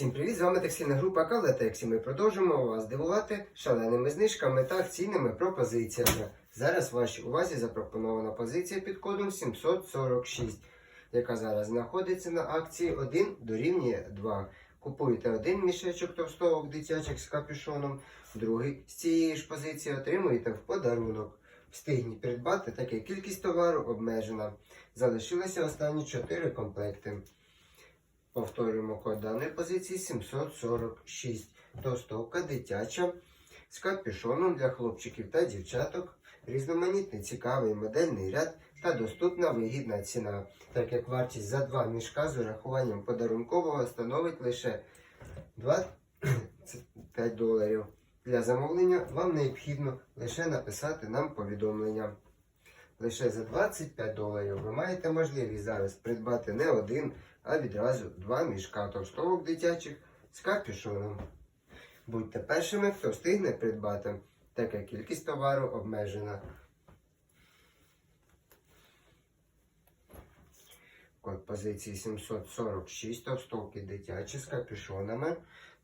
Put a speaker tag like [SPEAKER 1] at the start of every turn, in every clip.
[SPEAKER 1] Всім привіт! З вами текстильна група Калетексі. Ми продовжуємо вас дивувати шаленими знижками та акційними пропозиціями. Зараз вашій увазі запропонована позиція під кодом 746, яка зараз знаходиться на акції 1 дорівнює 2. Купуєте один мішечок товстовок дитячих з капюшоном, другий з цієї ж позиції отримуєте в подарунок. Встигніть придбати, так як кількість товару обмежена. Залишилося останні 4 комплекти. Повторюємо код даної позиції 746. Товстовка дитяча з капюшоном для хлопчиків та дівчаток. Різноманітний цікавий модельний ряд та доступна вигідна ціна, так як вартість за два мішка з урахуванням подарункового становить лише 25 доларів. Для замовлення вам необхідно лише написати нам повідомлення. Лише за 25 доларів ви маєте можливість зараз придбати не один, а відразу два мішка товстовок дитячих з капюшоном. Будьте першими, хто встигне придбати, так як кількість товару обмежена. Код позиції 746 товстовки дитячі з капюшонами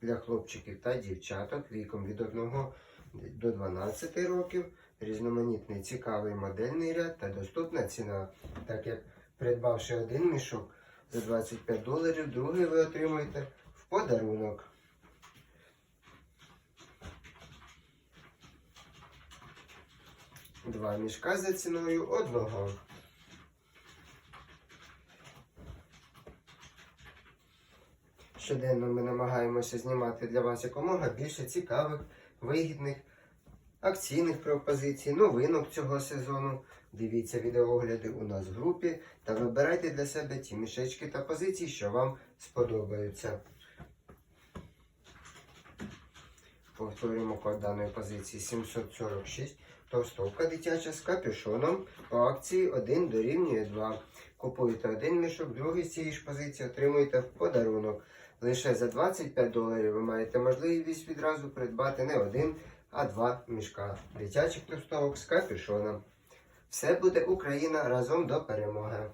[SPEAKER 1] для хлопчиків та дівчаток віком від 1 до 12 років. Різноманітний цікавий модельний ряд та доступна ціна, так як придбавши один мішок за 25 доларів, другий ви отримуєте в подарунок. Два мішка за ціною одного. Щоденно ми намагаємося знімати для вас якомога більше цікавих, вигідних, акційних пропозицій, новинок цього сезону. Дивіться відеоогляди у нас в групі та вибирайте для себе ті мішечки та позиції, що вам сподобаються. Повторюємо код даної позиції 746. Товстовка дитяча з капюшоном по акції 1 дорівнює 2. Купуєте один мішок, другий з цієї ж позиції отримуєте в подарунок. Лише за 25 доларів ви маєте можливість відразу придбати не один, а два мішка дитячих товстовок з капюшоном. Все буде Україна разом до перемоги.